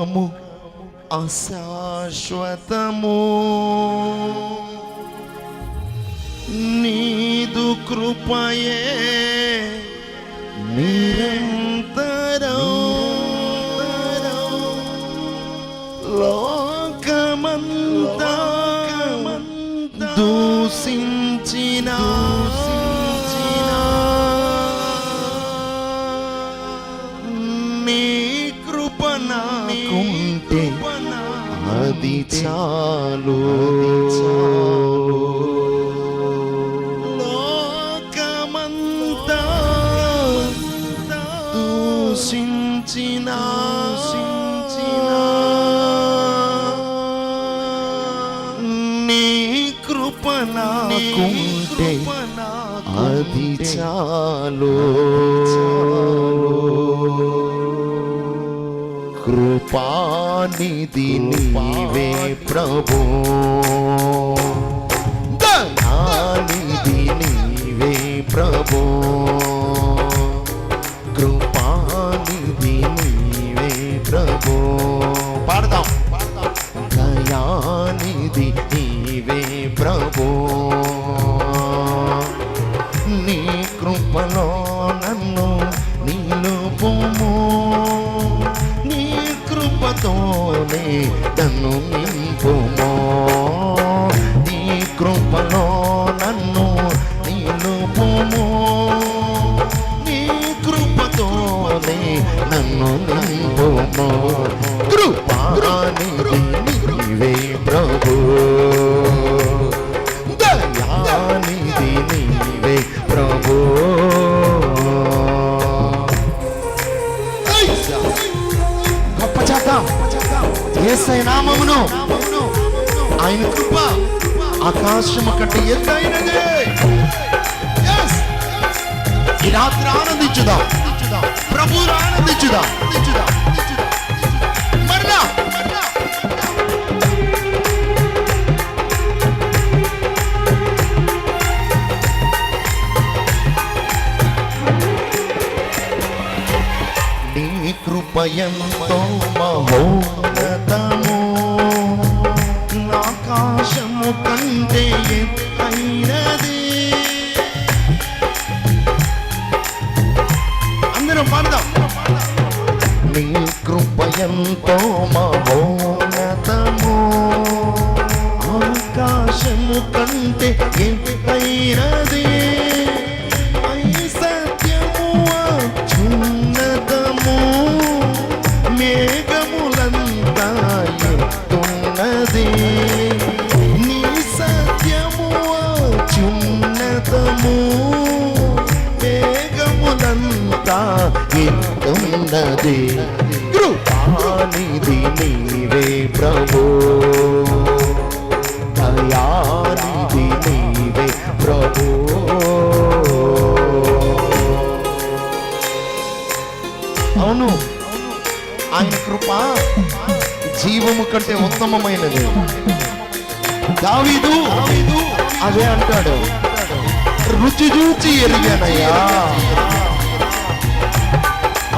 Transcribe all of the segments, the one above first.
లోకము అశాశ్వతము. నీదు కృపయే నిరంతరం. లోకమంతా దూషించిన అది చాలు. లోకమంతా దూషించిన నీ కృప నాకుంటే అది చాలు. కృపానిధి నీవే ప్రభు. దయానిధి నీవే ప్రభు. నీవే ప్రభు. దయానిధి నీవే ప్రభు. గొప్ప చేద్దాం. ఏసై నామమును. ఆయన కృప ఆకాశము కంటే ఎత్తైనదే. ఈ రాత్రి ఆనందించుదాం. ప్రభువులు ఆనందించుదాం. కృపయంతో మహోన్నతము. ఆకాశము కంటే ఎత్తైనది. అందరం పాడదాం. నీ కృపయంతో మహోన్నతము ఆకాశము కంటే ఎత్తైనది ఐ సత్యము నీవే ప్రభు. దయానిధి నీవే ప్రభు. అవును ఆయన కృప జీవము కంటే ఉత్తమమైనది. దావీదు అదే అంటాడు రుచి చూచి ఎరిగానయ్యా.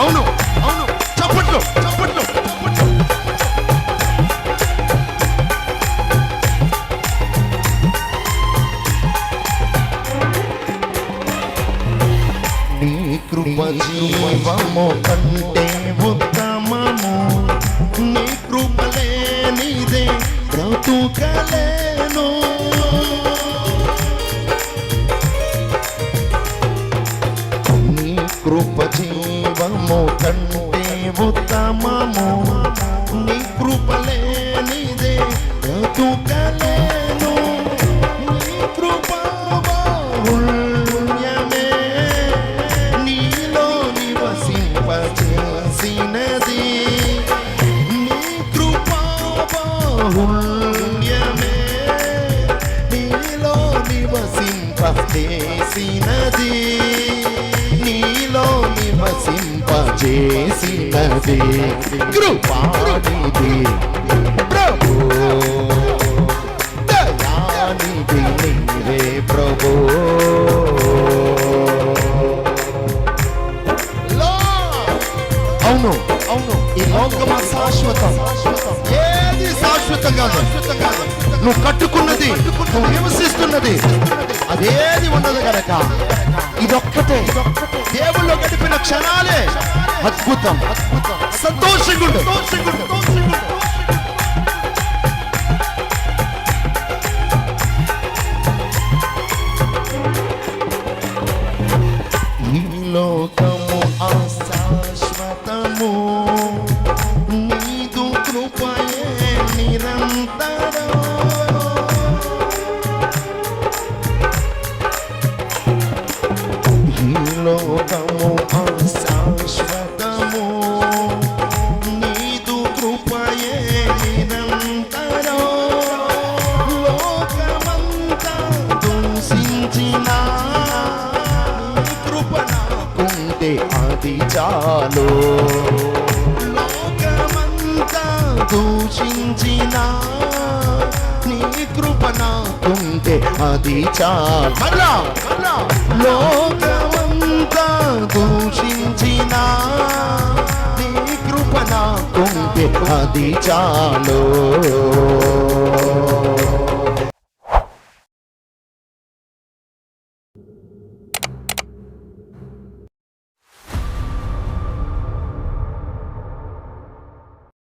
అవును అవును చప్పట్లు చప్పట్లు. జీవము కంటే ఉత్తమము. నీ కృపలే నీదే బ్రతుకలేను. నీ కృప జీవము కంటే ఉత్తమము. నీ కృపలే నీదే నివసింపచేసినది నీ కృపా బాహుళ్యమే నీలో నివసింపచేసినది నీలో నివసింపచేసినది కృపానిధి ప్రభు. దయానిది నీవే ప్రభు. లోకమా శాశ్వతం. ఏది శాశ్వతం కాదు. నువ్వు కట్టుకున్నది నువ్వు నివసిస్తున్నది అదేది ఉండదు కనుక ఇదొక్కటే. దేవుళ్ళు గడిపిన క్షణాలే అద్భుతం. సంతోషంగా సంతోషంగా లోకము నీదు కృపయే నిరంతరం లోకమంతా దూషించిన నీ కృప నాకుంటే అది చాలు. లోకమంతా దూషించిన నీ కృప నాకుంటే అది చాలు. లోక దూషించినా నీ కృప నాకుంటే అది చాలో.